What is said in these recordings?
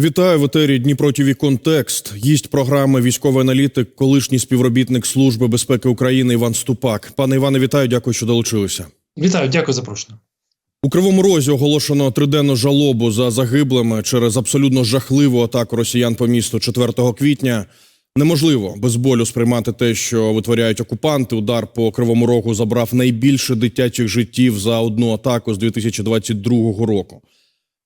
Вітаю в етері Дніпро ТІВІ Контекст. Їсть програми військовий аналітик, колишній співробітник Служби безпеки України Іван Ступак. Пане Іване, вітаю, дякую, що долучилися. Вітаю, дякую за запрошення. У Кривому Розі оголошено триденну жалобу за загиблими через абсолютно жахливу атаку росіян по місту 4 квітня. Неможливо без болю сприймати те, що витворяють окупанти. Удар по Кривому Рогу забрав найбільше дитячих життів за одну атаку з 2022 року.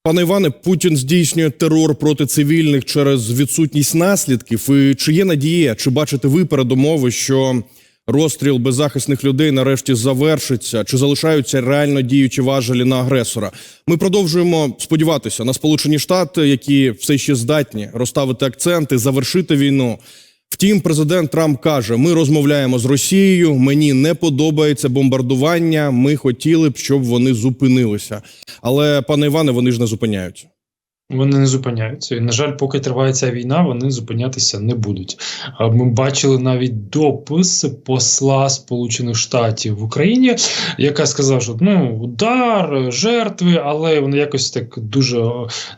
Пане Іване, Путін здійснює терор проти цивільних через відсутність наслідків. І чи є надія, чи бачите ви передумови, що розстріл беззахисних людей нарешті завершиться, чи залишаються реально діючі важелі на агресора? Ми продовжуємо сподіватися на Сполучені Штати, які все ще здатні розставити акценти, завершити війну. Втім, президент Трамп каже: ми розмовляємо з Росією. Мені не подобається бомбардування. Ми хотіли б, щоб вони зупинилися. Але пане Іване, вони ж не зупиняються. Вони не зупиняються. І, на жаль, поки триває ця війна, вони зупинятися не будуть. Ми бачили навіть допис посла Сполучених Штатів в Україні, яка сказала, що ну удар, жертви, але вона якось так дуже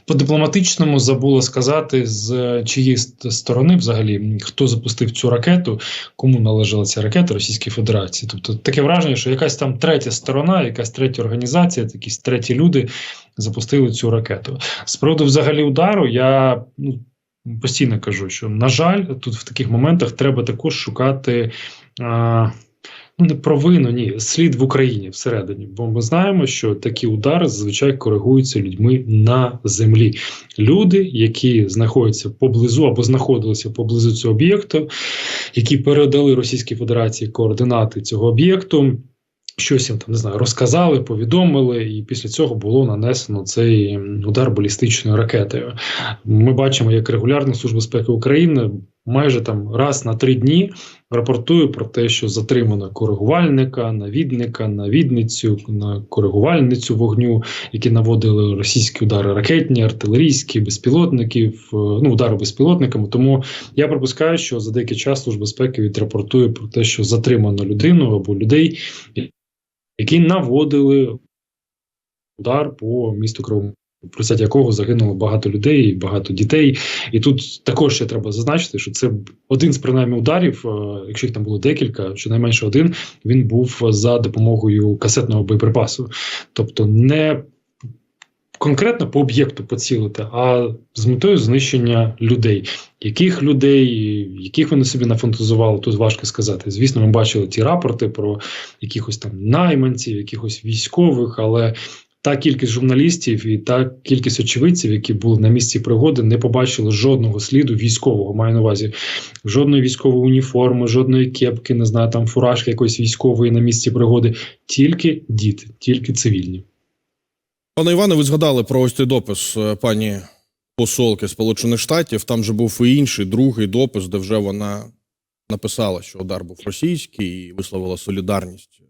по-дипломатичному забула сказати, з чиєї сторони взагалі хто запустив цю ракету, кому належала ця ракета Російській Федерації. Тобто таке враження, що якась там третя сторона, якась третя організація, якісь треті люди запустили цю ракету. З приводу взагалі удару, я ну, постійно кажу, що на жаль, тут в таких моментах треба також шукати. А, Ну, не провину, ні, слід в Україні всередині, бо ми знаємо, що такі удари зазвичай коригуються людьми на землі. Люди, які знаходяться поблизу або знаходилися поблизу цього об'єкту, які передали Російській Федерації координати цього об'єкту. Щось їм там не знаю, розказали, повідомили, і після цього було нанесено цей удар балістичною ракетою. Ми бачимо, як регулярна служба безпеки України майже там раз на три дні рапортує про те, що затримано коригувальника, навідника, навідницю, на коригувальницю вогню, які наводили російські удари ракетні, артилерійські, безпілотників, ну удари безпілотниками. Тому я припускаю, що за деякий час служба безпеки відрапортує про те, що затримано людину або людей які наводили удар по місту Кривому. В якого загинуло багато людей, багато дітей, і тут також ще треба зазначити, що це один з принаймні ударів, якщо їх там було декілька, щонайменше один він був за допомогою касетного боєприпасу, тобто не конкретно по об'єкту поцілити, а з метою знищення людей. Яких людей, яких вони собі нафантазували, тут важко сказати. Звісно, ми бачили ті рапорти про якихось там найманців, якихось військових, але та кількість журналістів і та кількість очевидців, які були на місці пригоди, не побачили жодного сліду військового. Маю на увазі жодної військової уніформи, жодної кепки, не знаю, там фуражки якоїсь військової на місці пригоди. Тільки діти, тільки цивільні. Пане Іване, ви згадали про ось цей допис е, пані посолки Сполучених Штатів. Там же був і інший другий допис, де вже вона написала, що удар був російський і висловила солідарність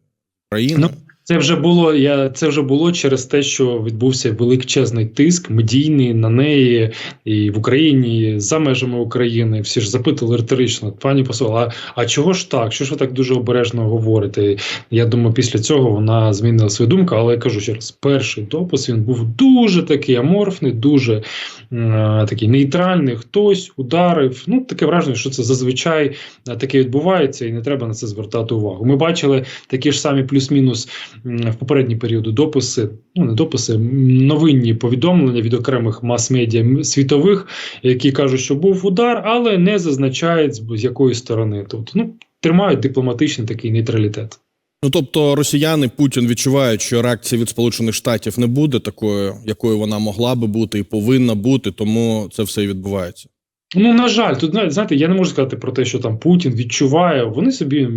України. Ну, це вже було я це вже було через те, що відбувся величезний тиск медійний на неї і в Україні і за межами України. Всі ж запитали риторично, пані посол, а, а чого ж так? Що ж ви так дуже обережно говорите? Я думаю, після цього вона змінила свою думку, але я кажу ще раз, перший допис він був дуже такий аморфний, дуже е, такий нейтральний. Хтось ударив. Ну таке враження, що це зазвичай таке відбувається, і не треба на це звертати увагу. Ми бачили такі ж самі плюс-мінус в попередні періоди дописи, ну не дописи, новинні повідомлення від окремих мас-медіа світових, які кажуть, що був удар, але не зазначають з якої сторони. Тобто, ну тримають дипломатичний такий нейтралітет. Ну тобто, росіяни Путін відчувають, що реакція від Сполучених Штатів не буде такою, якою вона могла би бути і повинна бути, тому це все і відбувається. Ну на жаль, тут знаєте, я не можу сказати про те, що там Путін відчуває. Вони собі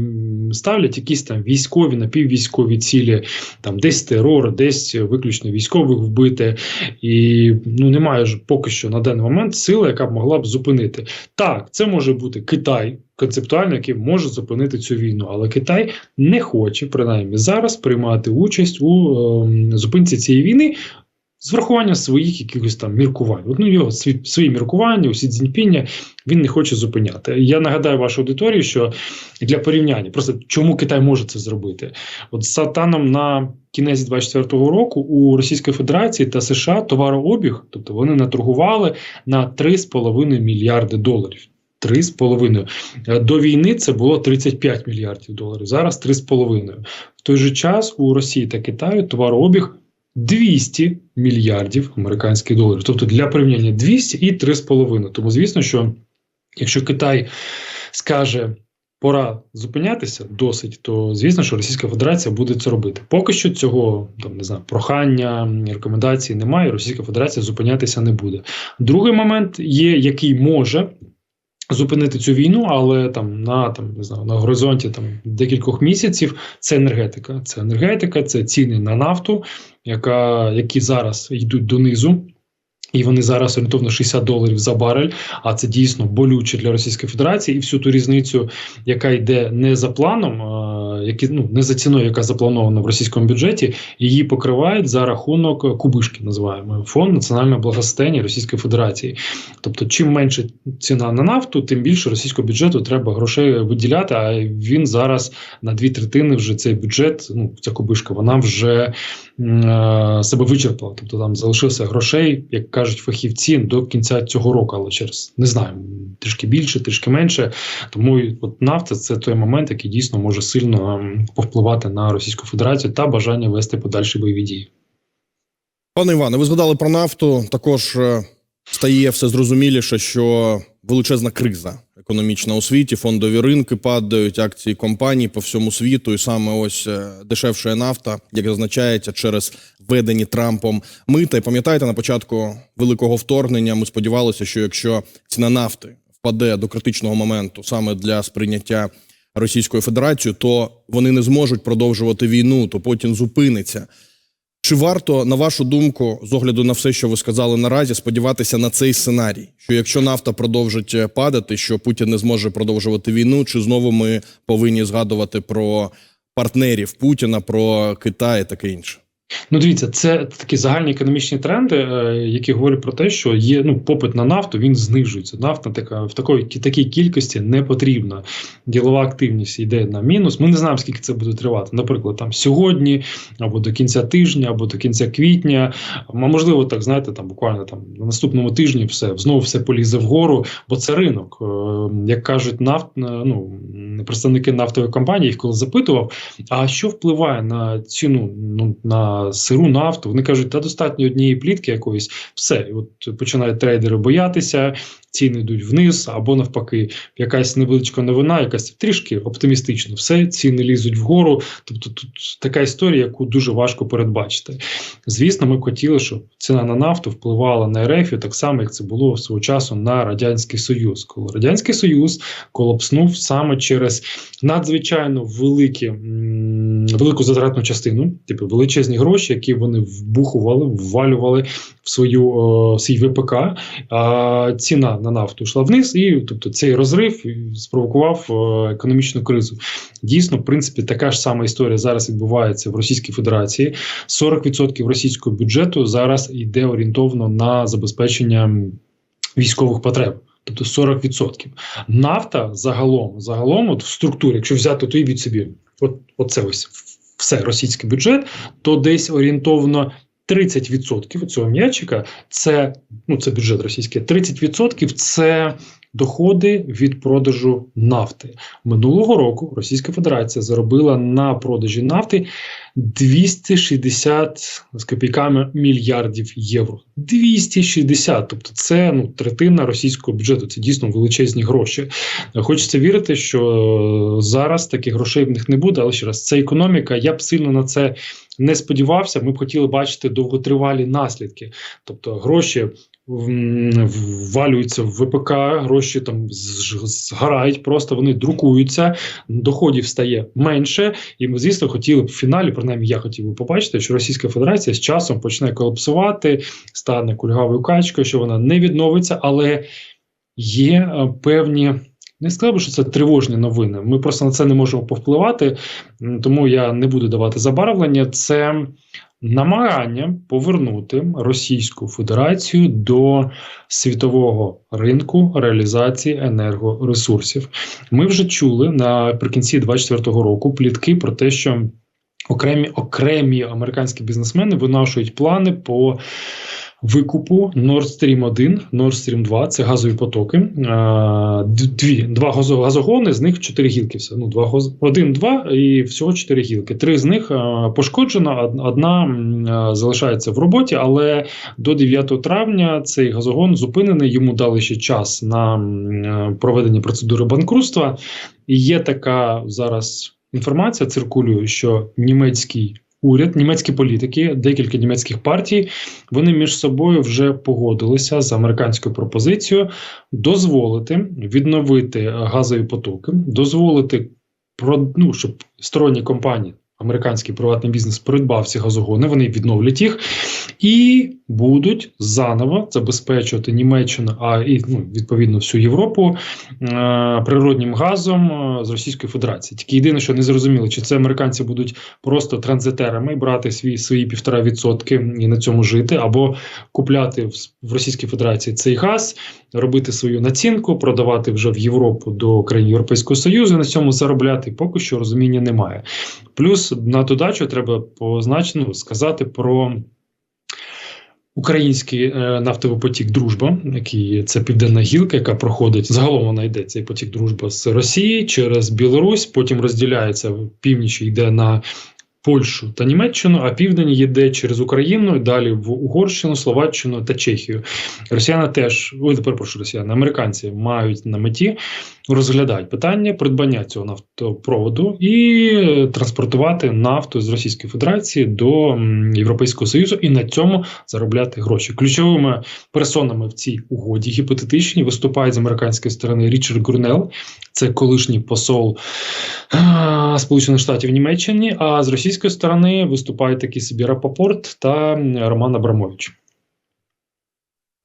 ставлять якісь там військові напіввійськові цілі, там десь терор, десь виключно військових вбити, і ну немає ж поки що на даний момент сили, яка б могла б зупинити. Так, це може бути Китай. Концептуально, який може зупинити цю війну, але Китай не хоче принаймні зараз приймати участь у е, зупинці цієї війни з врахуванням своїх якихось там міркувань. От, ну, його свої, свої міркування, усі дзіньпіння він не хоче зупиняти. Я нагадаю вашій аудиторії, що для порівняння, просто чому Китай може це зробити? От станом на кінець 24-го року у Російської Федерації та США товарообіг, тобто вони наторгували на 3,5 мільярди доларів. 3,5. До війни це було 35 мільярдів доларів. Зараз 3,5. В той же час у Росії та Китаю товарообіг 200 мільярдів американських доларів. Тобто для порівняння 200 і 3,5. Тому звісно, що якщо Китай скаже. Пора зупинятися досить, то звісно, що Російська Федерація буде це робити. Поки що цього там не знаю, прохання, рекомендацій немає. Російська Федерація зупинятися не буде. Другий момент є, який може зупинити цю війну, але там на там не знаю на горизонті там декількох місяців це енергетика. Це енергетика, це ціни на нафту, яка які зараз йдуть донизу. І вони зараз орієнтовно 60 доларів за барель. А це дійсно болюче для Російської Федерації, і всю ту різницю, яка йде не за планом, які ну не за ціною, яка запланована в російському бюджеті, її покривають за рахунок кубишки. Називаємо фонд національного благосостояння Російської Федерації. Тобто, чим менше ціна на нафту, тим більше російського бюджету треба грошей виділяти. А він зараз на дві третини вже цей бюджет. Ну ця кубишка, вона вже себе вичерпала. Тобто там залишилося грошей, як кажуть фахівці, до кінця цього року, але через не знаю, трішки більше, трішки менше. Тому от нафта це той момент, який дійсно може сильно повпливати на Російську Федерацію та бажання вести подальші бойові дії. Пане Іване, ви згадали про нафту. Також е, стає все зрозуміліше, що величезна криза економічна у світі, фондові ринки падають, акції компаній по всьому світу, і саме ось е, дешевша нафта, як зазначається, через введені Трампом мита. І пам'ятаєте, на початку великого вторгнення ми сподівалися, що якщо ціна нафти впаде до критичного моменту саме для сприйняття Російською Федерацією, то вони не зможуть продовжувати війну, то Путін зупиниться. Чи варто, на вашу думку, з огляду на все, що ви сказали наразі, сподіватися на цей сценарій? Що якщо нафта продовжить е, падати, що Путін не зможе продовжувати війну, чи знову ми повинні згадувати про партнерів Путіна, про Китай і таке інше? Ну, дивіться, це такі загальні економічні тренди, е, які говорять про те, що є ну попит на нафту, він знижується. Нафта така в такої такій кількості не потрібна. Ділова активність йде на мінус. Ми не знаємо, скільки це буде тривати. Наприклад, там сьогодні, або до кінця тижня, або до кінця квітня. А можливо, так знаєте, там буквально там на наступному тижні все знову все полізе вгору, бо це ринок. Е, Як кажуть, нафт ну представники нафтової компанії, їх коли запитував, а що впливає на ціну ну на сиру нафту. Вони кажуть, та достатньо однієї плітки якоїсь, все. І от починають трейдери боятися, ціни йдуть вниз, або навпаки, якась невеличка новина, якась трішки оптимістична. Все, ціни лізуть вгору. Тобто тут така історія, яку дуже важко передбачити. Звісно, ми б хотіли, щоб ціна на нафту впливала на РФ, так само, як це було свого часу на Радянський Союз. Коли Радянський Союз колапснув саме через надзвичайно великі, велику затратну частину, типу величезні гроші, які вони вбухували, ввалювали в свою о, свій ВПК. А ціна на нафту йшла вниз, і тобто цей розрив спровокував о, економічну кризу. Дійсно, в принципі, така ж сама історія зараз відбувається в Російській Федерації. 40% російського бюджету зараз йде орієнтовно на забезпечення військових потреб. Тобто 40%. Нафта загалом, загалом, от в структурі, якщо взяти то і від собі, от, оце ось все російський бюджет, то десь орієнтовно 30% цього м'ячика це ну це бюджет російський. 30% це доходи від продажу нафти минулого року. Російська Федерація заробила на продажі нафти 260 з копійками мільярдів євро. 260, тобто це ну третина російського бюджету. Це дійсно величезні гроші. Хочеться вірити, що зараз таких грошей в них не буде. Але ще раз це економіка. Я б сильно на це не сподівався. Ми б хотіли бачити довготривалі наслідки, тобто гроші. Ввалюються в ВПК, гроші там згорають, просто вони друкуються, доходів стає менше. І ми, звісно, хотіли б в фіналі, принаймні я хотів би побачити, що Російська Федерація з часом почне колапсувати, стане кульгавою качкою, що вона не відновиться, але є певні. Не сказав би, що це тривожні новини. Ми просто на це не можемо повпливати, тому я не буду давати забарвлення. Це намагання повернути Російську Федерацію до світового ринку реалізації енергоресурсів. Ми вже чули наприкінці 2024 року плітки про те, що окремі окремі американські бізнесмени винашують плани по викупу Nord Stream 1, Nord Stream 2 – це газові потоки. Дві два газо- газогони, з них чотири гілки. Все ну два гоз- один, два і всього чотири гілки. Три з них пошкоджено, од- одна залишається в роботі, але до 9 травня цей газогон зупинений. Йому дали ще час на проведення процедури банкрутства. Є така зараз інформація циркулює, що німецький уряд, німецькі політики, декілька німецьких партій, вони між собою вже погодилися з американською пропозицією дозволити відновити газові потоки, дозволити про ну, щоб сторонні компанії. Американський приватний бізнес придбав ці газогони, вони відновлять їх і будуть заново забезпечувати Німеччину, а і ну, відповідно всю Європу е, природнім газом е, з Російської Федерації. Тільки єдине, що не зрозуміло, чи це американці будуть просто транзитерами брати свої свої півтора відсотки і на цьому жити, або купляти в, в Російській Федерації цей газ, робити свою націнку, продавати вже в Європу до країн Європейського Союзу, і на цьому заробляти. Поки що розуміння немає. Плюс на додачу треба позначено ну, сказати про. Український е, нафтовий потік Дружба, який це південна гілка, яка проходить загалом вона йде цей потік дружба з Росії через Білорусь, потім розділяється в північі, йде на Польщу та Німеччину, а південь йде через Україну, і далі в Угорщину, Словаччину та Чехію. Росіяни теж, ой, перепрошую, росіяни, американці мають на меті розглядають питання придбання цього нафтопроводу і е, транспортувати нафту з Російської Федерації до Європейського Союзу і на цьому заробляти гроші. Ключовими персонами в цій угоді гіпотетичні виступають з американської сторони Річард Гурнел, це колишній посол Сполучених Штатів Німеччині. А з російської сторони виступають такі собі Рапопорт та Роман Абрамович.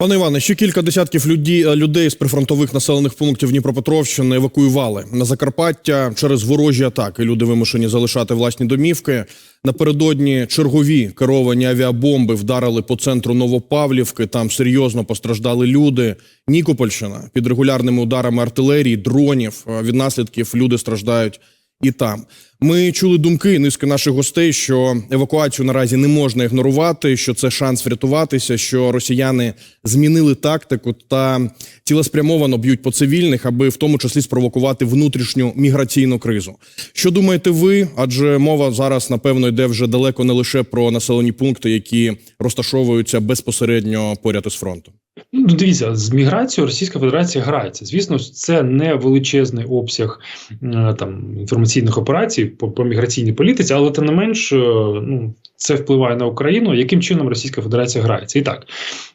Пане Іване, ще кілька десятків е, людей з прифронтових населених пунктів Дніпропетровщини евакуювали на Закарпаття через ворожі атаки. Люди вимушені залишати власні домівки. Напередодні чергові керовані авіабомби вдарили по центру Новопавлівки. Там серйозно постраждали люди. Нікопольщина під регулярними ударами артилерії, дронів. Е, Від наслідків люди страждають і там. Ми чули думки низки наших гостей, що евакуацію наразі не можна ігнорувати, що це шанс врятуватися, що росіяни змінили тактику та цілеспрямовано б'ють по цивільних, аби в тому числі спровокувати внутрішню міграційну кризу. Що думаєте ви? Адже мова зараз напевно йде вже далеко не лише про населені пункти, які розташовуються безпосередньо поряд із фронтом. Ну, дивіться, з міграцією Російська Федерація грається. Звісно, це не величезний обсяг е, там інформаційних операцій по, по міграційній політиці, але тим не менш, е, ну це впливає на Україну. Яким чином Російська Федерація грається? І так,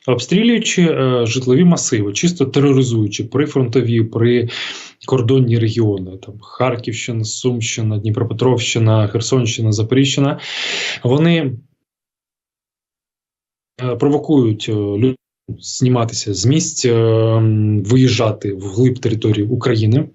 обстрілюючи е, житлові масиви, чисто тероризуючи прифронтові, при кордонні регіони, там Харківщина, Сумщина, Дніпропетровщина, Херсонщина, Запоріжжя, вони е, провокують зніматися з місць, е, виїжджати в глиб території України.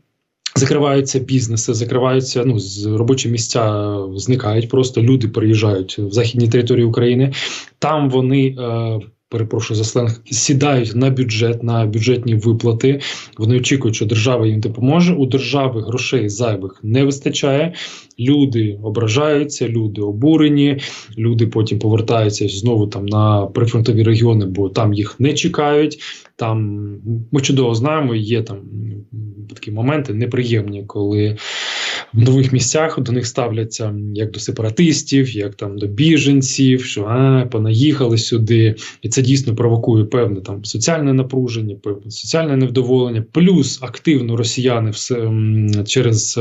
Закриваються бізнеси, закриваються ну з робочі місця зникають. Просто люди переїжджають в західні території України. Там вони е, перепрошую за сленг, сідають на бюджет, на бюджетні виплати. Вони очікують, що держава їм допоможе. У держави грошей зайвих не вистачає. Люди ображаються, люди обурені. Люди потім повертаються знову там на прифронтові регіони, бо там їх не чекають. Там ми чудово знаємо, є там такі моменти неприємні, коли в нових місцях до них ставляться як до сепаратистів, як там до біженців, що а, понаїхали сюди, і це дійсно провокує певне там соціальне напруження, певне соціальне невдоволення. Плюс активно росіяни все через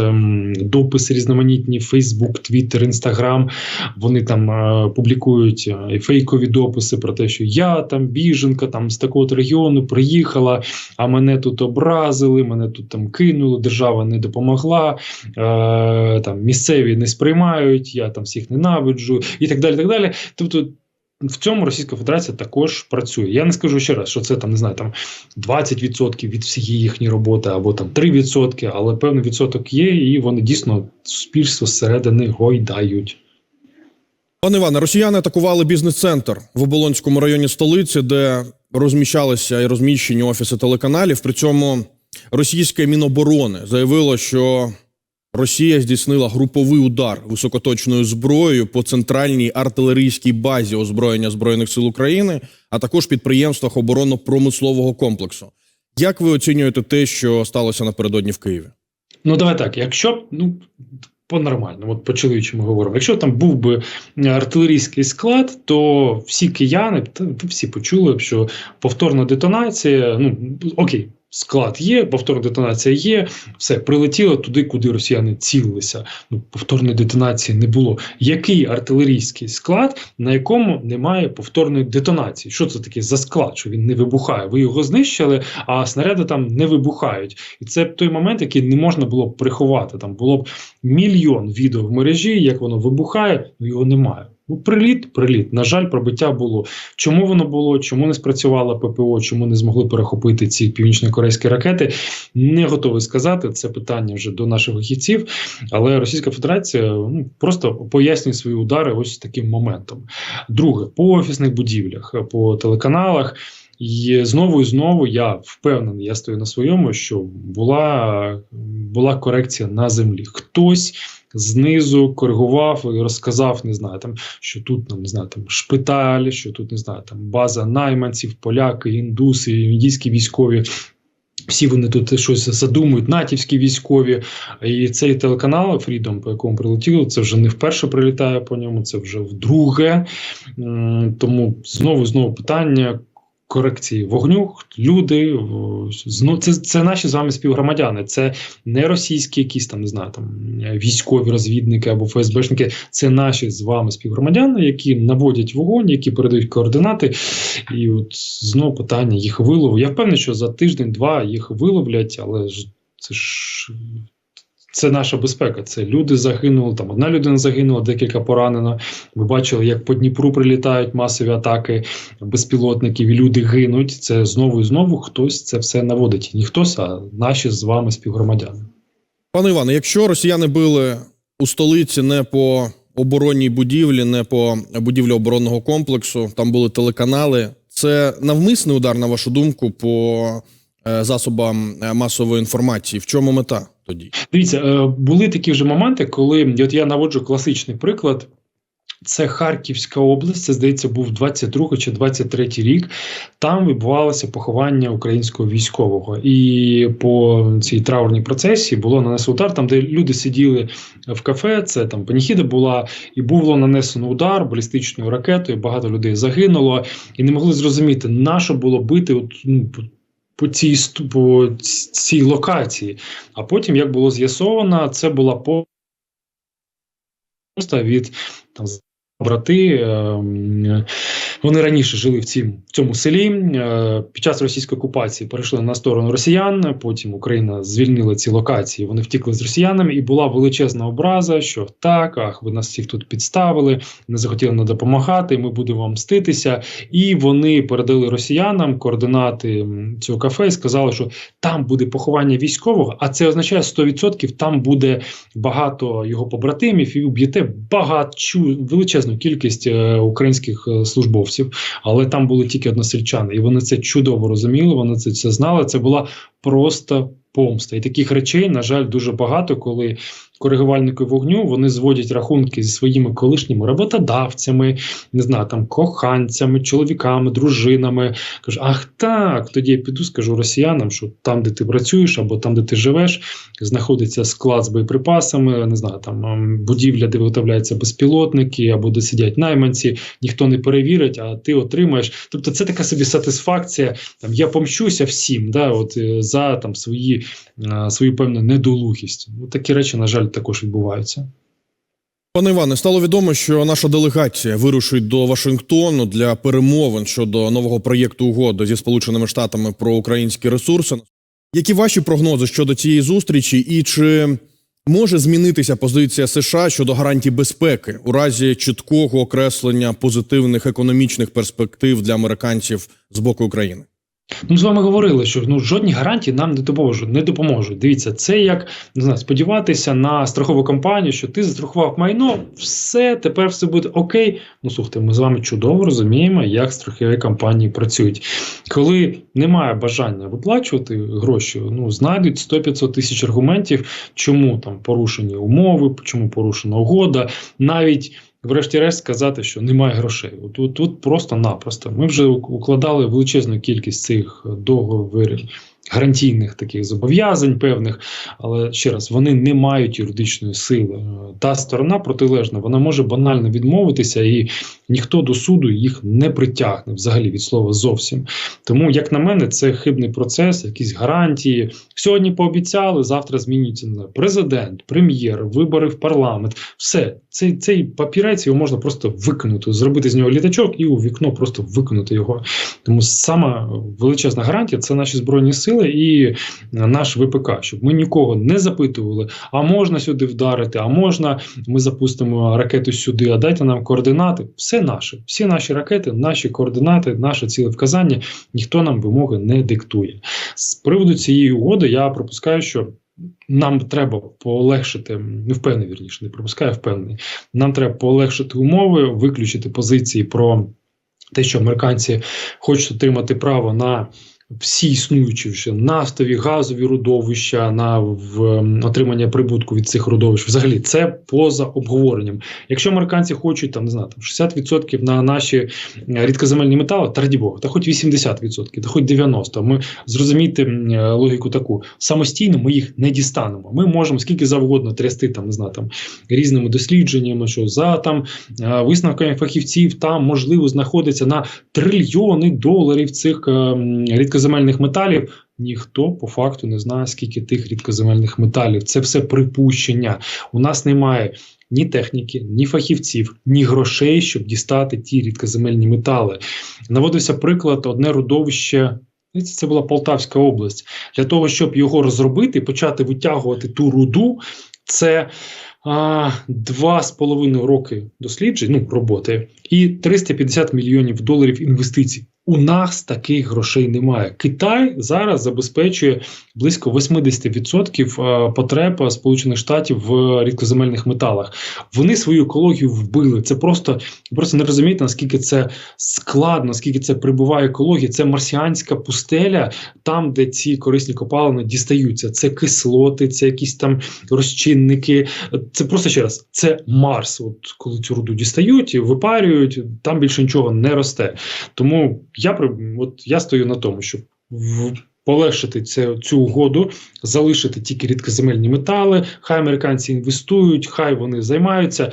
дописи різноманітні, Фейсбук, Твіттер, Інстаграм. Вони там е, публікують і фейкові дописи про те, що я там біженка, там з такого регіону приїхала, а мене тут образили, мене тут там кинули, держава не допомогла. Е, там місцеві не сприймають, я там всіх ненавиджу і так далі. так далі. Тобто. В цьому Російська Федерація також працює. Я не скажу ще раз, що це там не знаю, там 20% від всієї їхньої роботи, або там 3%, але певний відсоток є, і вони дійсно суспільство зсередини гойдають. Пане Іване, росіяни атакували бізнес-центр в Оболонському районі столиці, де розміщалися і розміщені офіси телеканалів. При цьому російське міноборони заявило, що Росія здійснила груповий удар високоточною зброєю по центральній артилерійській базі озброєння збройних сил України, а також підприємствах оборонно-промислового комплексу. Як ви оцінюєте те, що сталося напередодні в Києві? Ну, давай так. Якщо ну. По-нормальному, от по чоловічому говоримо. Якщо там був би артилерійський склад, то всі кияни всі почули б, що повторна детонація. Ну окей, склад є, повторна детонація є, все прилетіло туди, куди росіяни цілилися. Ну повторної детонації не було. Який артилерійський склад, на якому немає повторної детонації? Що це таке за склад? Що він не вибухає? Ви його знищили, а снаряди там не вибухають. І це той момент, який не можна було б приховати. Там було б мільйон відео в мережі, як воно вибухає, ну його немає. Ну, приліт, приліт. На жаль, пробиття було. Чому воно було? Чому не спрацювала ППО? Чому не змогли перехопити ці північно-корейські ракети? Не готовий сказати. Це питання вже до наших вихідців. Але Російська Федерація ну, просто пояснює свої удари ось таким моментом. Друге, по офісних будівлях, по телеканалах. І знову і знову я впевнений, я стою на своєму, що була, була корекція на землі. Хтось знизу коригував і розказав, не знаю, там що тут там не знаю, там шпиталь, що тут не знаю, там база найманців, поляки, індуси, індійські військові. Всі вони тут щось задумують, натівські військові. І цей телеканал Freedom, по якому прилетіло, це вже не вперше прилітає по ньому, це вже вдруге. Тому знову знову питання. Корекції вогню, люди зно це, це наші з вами співгромадяни. Це не російські, якісь там не знаю, там військові розвідники або ФСБшники. Це наші з вами співгромадяни, які наводять вогонь, які передають координати. І от знову питання їх вилову. Я впевнений, що за тиждень-два їх виловлять, але ж це ж. Це наша безпека. Це люди загинули. Там одна людина загинула, декілька поранено. Ми бачили, як по Дніпру прилітають масові атаки безпілотників, і люди гинуть. Це знову і знову хтось це все наводить. Не хтось, а наші з вами співгромадяни. Пане Іване, якщо росіяни били у столиці не по оборонній будівлі, не по будівлі оборонного комплексу, там були телеканали. Це навмисний удар, на вашу думку, по засобам е, масової інформації. В чому мета тоді? Дивіться, е, були такі вже моменти, коли от я наводжу класичний приклад. Це Харківська область, це здається, був 22 чи 23 рік. Там відбувалося поховання українського військового, і по цій траурній процесії було нанесено удар, там де люди сиділи в кафе. Це там паніхіда була, і було нанесено удар балістичною ракетою. Багато людей загинуло, і не могли зрозуміти, на що було бити от, ну, по цій по цій локації. А потім, як було з'ясовано, це була поста від там брати. Е, вони раніше жили в цім, в цьому селі. Е, під час російської окупації перейшли на сторону росіян. Потім Україна звільнила ці локації. Вони втікли з росіянами, і була величезна образа, що так, ах, ви нас всіх тут підставили, не захотіли нам допомагати. Ми будемо вам мститися. І вони передали росіянам координати цього кафе і сказали, що там буде поховання військового, а це означає 100% там буде багато його побратимів, і уб'єте багатчу величезну кількість е, українських е, службовців але там були тільки односельчани, і вони це чудово розуміли. Вони це все знали. Це була просто помста. І таких речей, на жаль, дуже багато, коли коригувальники вогню вони зводять рахунки зі своїми колишніми роботодавцями, не знаю, там коханцями, чоловіками, дружинами. Кажу, ах так, тоді я піду, скажу росіянам, що там, де ти працюєш, або там, де ти живеш, знаходиться склад з боєприпасами, не знаю, там будівля, де виготовляються безпілотники, або де сидять найманці, ніхто не перевірить, а ти отримаєш. Тобто, це така собі сатисфакція. Там я помщуся всім, да, от за там свої, свою певну недолугість. Такі речі, на жаль, також відбуваються. Пане Іване, стало відомо, що наша делегація вирушить до Вашингтону для перемовин щодо нового проєкту угоди зі Сполученими Штатами про українські ресурси. Які ваші прогнози щодо цієї зустрічі, і чи може змінитися позиція США щодо гарантій безпеки у разі чіткого окреслення позитивних економічних перспектив для американців з боку України? Ну, з вами говорили, що ну жодні гарантії нам не допоможуть. Не допоможуть. Дивіться, це як не знаю, сподіватися на страхову компанію, що ти застрахував майно, все тепер все буде окей. Ну слухайте, ми з вами чудово розуміємо, як страхові компанії працюють. Коли немає бажання виплачувати гроші, ну знайдуть 100-500 тисяч аргументів, чому там порушені умови, чому порушена угода, навіть. Врешті-решт сказати, що немає грошей. Тут, тут просто-напросто. Ми вже укладали величезну кількість цих договорів, гарантійних таких зобов'язань певних, але ще раз, вони не мають юридичної сили. Та сторона протилежна, вона може банально відмовитися, і ніхто до суду їх не притягне взагалі від слова зовсім. Тому, як на мене, це хибний процес, якісь гарантії. Сьогодні пообіцяли, завтра змінюється президент, прем'єр, вибори в парламент. Все, цей, цей папірець його можна просто викинути, зробити з нього літачок і у вікно просто викинути його. Тому сама величезна гарантія це наші збройні сили і наш ВПК, щоб ми нікого не запитували, а можна сюди вдарити, а можна ми запустимо ракету сюди, а дайте нам координати. Все наше, всі наші ракети, наші координати, наше цілевказання, ніхто нам вимоги не диктує. З приводу цієї угоди я пропускаю, що. Нам треба полегшити, не впевнений, вірніше, не пропускаю, впевнений. Нам треба полегшити умови, виключити позиції про те, що американці хочуть отримати право на всі існуючі вже нафтові, газові родовища, на в, ем, отримання прибутку від цих родовищ. Взагалі, це поза обговоренням. Якщо американці хочуть там не знаю, там 60% на наші е, рідкоземельні метали, та раді Бога, та хоч 80%, та хоч 90%. Ми зрозуміти е, логіку таку самостійно. Ми їх не дістанемо. Ми можемо скільки завгодно трясти там, не знаю, там різними дослідженнями, що за там е, висновками фахівців там можливо знаходиться на трильйони доларів цих е, м, рідкоземельних металів. Ніхто по факту не знає, скільки тих рідкоземельних металів. Це все припущення. У нас немає ні техніки, ні фахівців, ні грошей, щоб дістати ті рідкоземельні метали. Наводився приклад: одне родовище. Це була Полтавська область. Для того, щоб його розробити, почати витягувати ту руду, це а, два з половиною роки досліджень, ну роботи, і 350 мільйонів доларів інвестицій. У нас таких грошей немає. Китай зараз забезпечує близько 80% е, потреб Сполучених Штатів в рідкоземельних металах. Вони свою екологію вбили. Це просто просто не розумієте, наскільки це складно, наскільки це прибуває екологія. Це марсіанська пустеля, там, де ці корисні копалини дістаються. Це кислоти, це якісь там розчинники. Це просто ще раз, це Марс. От коли цю руду дістають і випарюють, там більше нічого не росте. Тому я от я стою на тому, щоб в. Полегшити це, цю угоду, залишити тільки рідкоземельні метали, хай американці інвестують, хай вони займаються.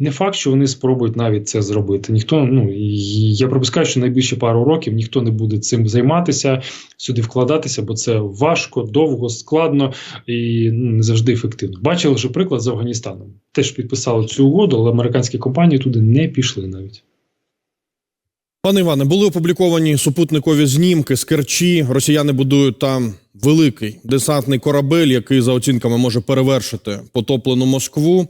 Не факт, що вони спробують навіть це зробити. Ніхто, ну я припускаю, що найближчі пару років ніхто не буде цим займатися, сюди вкладатися, бо це важко, довго, складно і ну, не завжди ефективно. Бачили вже приклад з Афганістаном. Теж підписали цю угоду, але американські компанії туди не пішли навіть. Пане Іване, були опубліковані супутникові знімки з Керчі. Росіяни будують там великий десантний корабель, який за оцінками може перевершити потоплену Москву.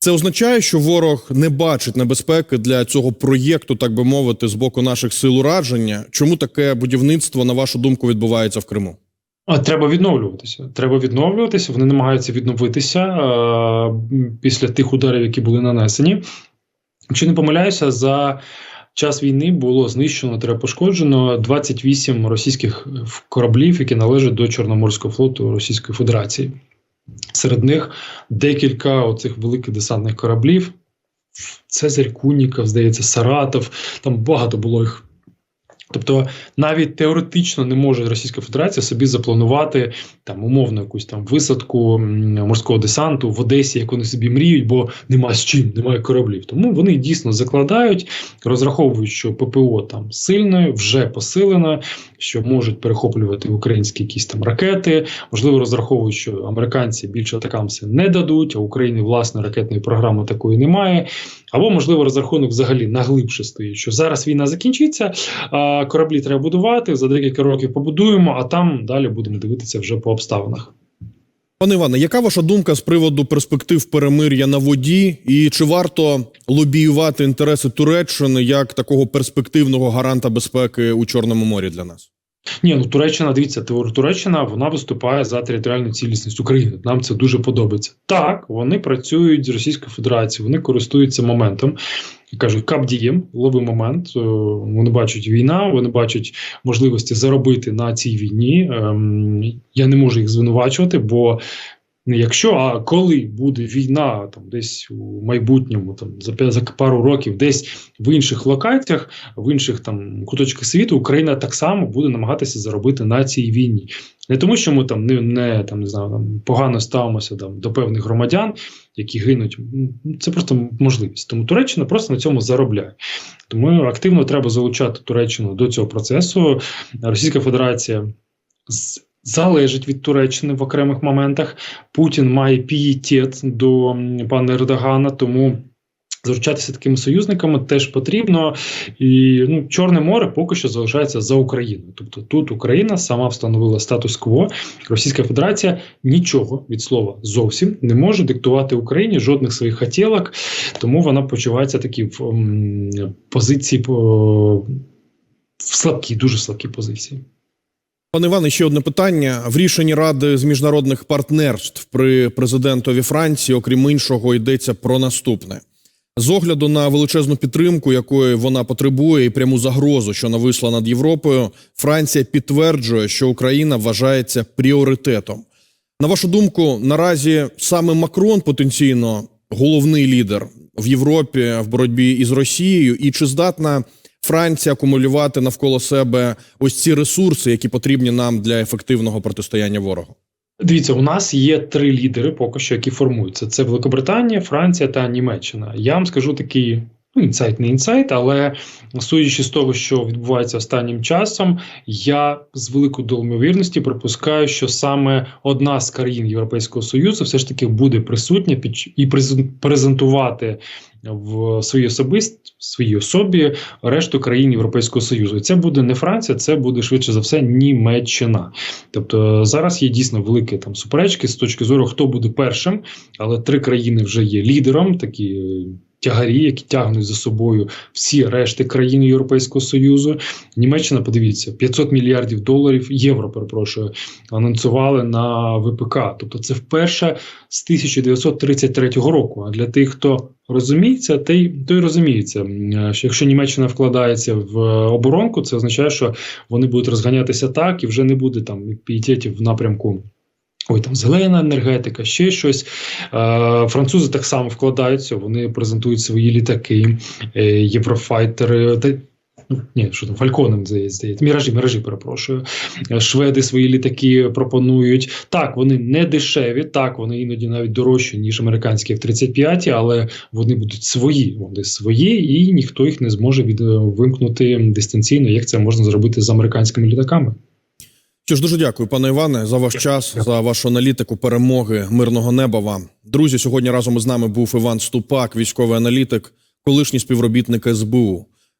Це означає, що ворог не бачить небезпеки для цього проєкту, так би мовити, з боку наших сил ураження. Чому таке будівництво, на вашу думку, відбувається в Криму? Треба відновлюватися. Треба відновлюватися. Вони намагаються відновитися після тих ударів, які були нанесені. Якщо не помиляюся, за час війни було знищено треба пошкоджено 28 російських кораблів, які належать до Чорноморського флоту Російської Федерації. Серед них декілька оцих великих десантних кораблів. Цезарь Куніков, здається, Саратов. Там багато було їх. Тобто навіть теоретично не може Російська Федерація собі запланувати там умовно якусь там висадку морського десанту в Одесі, як вони собі мріють, бо нема з чим, немає кораблів. Тому вони дійсно закладають, розраховують, що ППО там сильне, вже посилено, що можуть перехоплювати українські якісь там ракети. Можливо, розраховують, що американці більше атакамси не дадуть, а України власної ракетної програми такої немає. Або, можливо, розрахунок взагалі наглибше стоїть, що зараз війна закінчиться, кораблі треба будувати, за декілька років побудуємо, а там далі будемо дивитися вже по обставинах. Пане Іване, яка ваша думка з приводу перспектив перемир'я на воді? І чи варто лобіювати інтереси Туреччини як такого перспективного гаранта безпеки у Чорному морі для нас? Ні, ну Туреччина, дивіться, Тур- Туреччина вона виступає за територіальну цілісність України. Нам це дуже подобається. Так, вони працюють з Російською Федерацією, вони користуються моментом і кажуть, капдієм, лови момент. е, Вони бачать війна, вони бачать можливості заробити на цій війні. Ем, Я не можу їх звинувачувати, бо не якщо, а коли буде війна там десь у майбутньому, там за за пару років, десь в інших локаціях, в інших там куточках світу, Україна так само буде намагатися заробити на цій війні. Не тому, що ми там не, не там не знаю, там погано ставимося там до певних громадян, які гинуть. Це просто можливість. Тому Туреччина просто на цьому заробляє. Тому активно треба залучати Туреччину до цього процесу. Російська Федерація залежить від Туреччини в окремих моментах. Путін має пієтет до пана Ердогана, тому. Заручатися такими союзниками теж потрібно, і ну Чорне море поки що залишається за Україною. Тобто тут Україна сама встановила статус-кво. Російська Федерація нічого від слова зовсім не може диктувати Україні жодних своїх хотілок, тому вона почувається такі в м, позиції по в слабкій, дуже слабкій позиції. Пане Іване, ще одне питання. В рішенні Ради з міжнародних партнерств при президентові Франції, окрім іншого, йдеться про наступне. З огляду на величезну підтримку, якої вона потребує, і пряму загрозу, що нависла над Європою, Франція підтверджує, що Україна вважається пріоритетом. На вашу думку, наразі саме Макрон потенційно головний лідер в Європі в боротьбі із Росією, і чи здатна Франція акумулювати навколо себе ось ці ресурси, які потрібні нам для ефективного протистояння ворогу? Дивіться, у нас є три лідери, поки що, які формуються: це Великобританія, Франція та Німеччина. Я вам скажу такий. Ну, інсайт, не інсайт, але судячи з того, що відбувається останнім часом, я з великою долею ймовірності припускаю, що саме одна з країн Європейського Союзу все ж таки буде присутня під і презен- презентувати в своїй особист в своїй особі решту країн Європейського Союзу. І це буде не Франція, це буде швидше за все Німеччина. Тобто зараз є дійсно великі там суперечки з точки зору, хто буде першим, але три країни вже є лідером, такі е, тягарі, які тягнуть за собою всі решти країн Європейського Союзу. Німеччина, подивіться, 500 мільярдів доларів євро, перепрошую, анонсували на ВПК. Тобто це вперше з 1933 року. А для тих, хто розуміється, той, той розуміється, що якщо Німеччина вкладається в е, оборонку, це означає, що вони будуть розганятися так, і вже не буде там пієтетів в напрямку. Ой, там зелена енергетика, ще щось. Е, французи так само вкладаються, вони презентують свої літаки, е, єврофайтери. Ну, ні, що там, Фальконом здається. Міражі, міражі, перепрошую. Е, Шведи свої літаки пропонують. Так, вони не дешеві, так, вони іноді навіть дорожчі, ніж американські F-35, але вони будуть свої. Вони свої, і ніхто їх не зможе від, вимкнути дистанційно, як це можна зробити з американськими літаками. Що ж, дуже дякую, пане Іване, за ваш час, за вашу аналітику, перемоги, мирного неба вам. Друзі, сьогодні разом із нами був Іван Ступак, військовий аналітик, колишній співробітник СБУ.